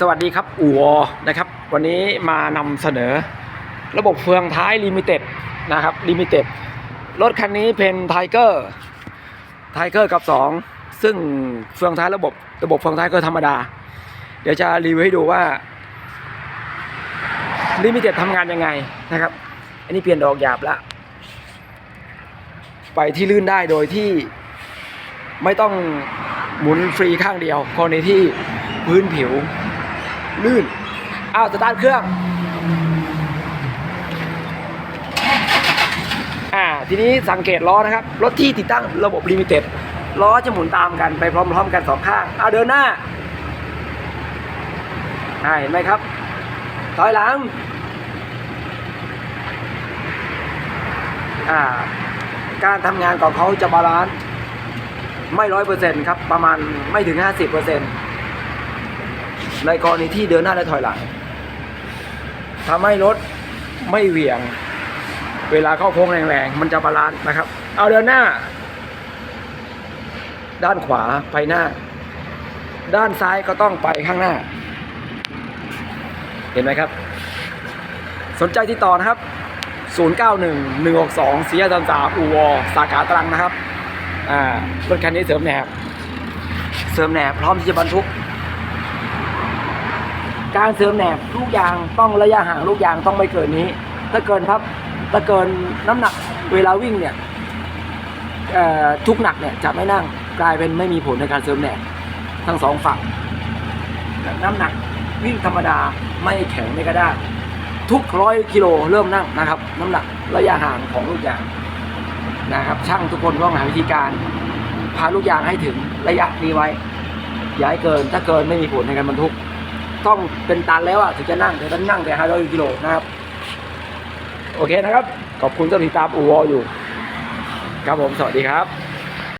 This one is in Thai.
สวัสดีครับอูวอนะครับ วันนี้มานำเสนอ ระบบเฟืองท้ายลิมิเต็ดนะครับลิมิเต็ดรถคันนี้เป็นไทเกอร์ไทเกอร์กับ 2 ซึ่งเฟืองท้ายระบบ ระบบเฟืองท้ายก็ธรรมดา เดี๋ยวจะรีวิวให้ดูว่าลิมิเต็ดทำงานยังไงนะครับ อันนี้เปลี่ยนดอกหยาบละไปที่ลื่นได้โดยที่ไม่ต้องหมุนฟรีข้างเดียวกรณีที่พื้นผิว ลื่นอ้าวสตาร์ทเครื่องอ่าทีนี้สังเกตล้อนะครับ รถที่ติดตั้งระบบลิมิเต็ดล้อจะหมุนตามกันไปพร้อมๆกันสองข้างอ้าวเดินหน้าอ่าเห็นไหมครับ ถอยหลังอ่าการทำงานของเขาจะบาลานซ์ไม่ร้อยเปอร์เซ็นต์ครับ ประมาณไม่ถึงห้าสิบเปอร์เซ็นต์ ในกรณีที่เดินหน้าและถอยหลังทำให้รถไม่เหวี่ยง เวลาเข้าโค้งแรงๆ มันจะบาลานซ์นะครับ เอาเดินหน้า ด้านขวาไปหน้า ด้านซ้ายก็ต้องไปข้างหน้า เห็นไหมครับ สนใจที่ต่อนะครับ 091 162 4 3 3อูวอสาขาตรังนะครับ อ่ารถคันนี้เสริมแหนบ เสริมแหนบพร้อมที่จะบรรทุก การเสริมแหนบลูกยางต้องระยะห่างลูกยางต้องไม่เกินนี้ ถ้าเกินครับถ้าเกินน้ำหนักเวลาวิ่งเนี่ยทุกหนักเนี่ยจะไม่นั่งกลายเป็นไม่มีผลในการเสริมแหนบทั้งสองฝั่งน้ำหนักวิ่งธรรมดาไม่แข็งไม่กระด้างทุกร้อยกิโลเริ่มนั่งนะครับ น้ำหนักระยะห่างของลูกยางนะครับช่างทุกคนต้องหาวิธีการพาลูกยางให้ถึงระยะนี้ไว้อย่าให้เกินถ้าเกินไม่มีผลในการบรรทุก ต้องเป็นตันแล้วอะถึงจะนั่งแต่ต้องนั่งแต่500กิโลนะครับ โอเคนะครับ ขอบคุณที่ติดตามอูวออยู่ ครับผม สวัสดีครับ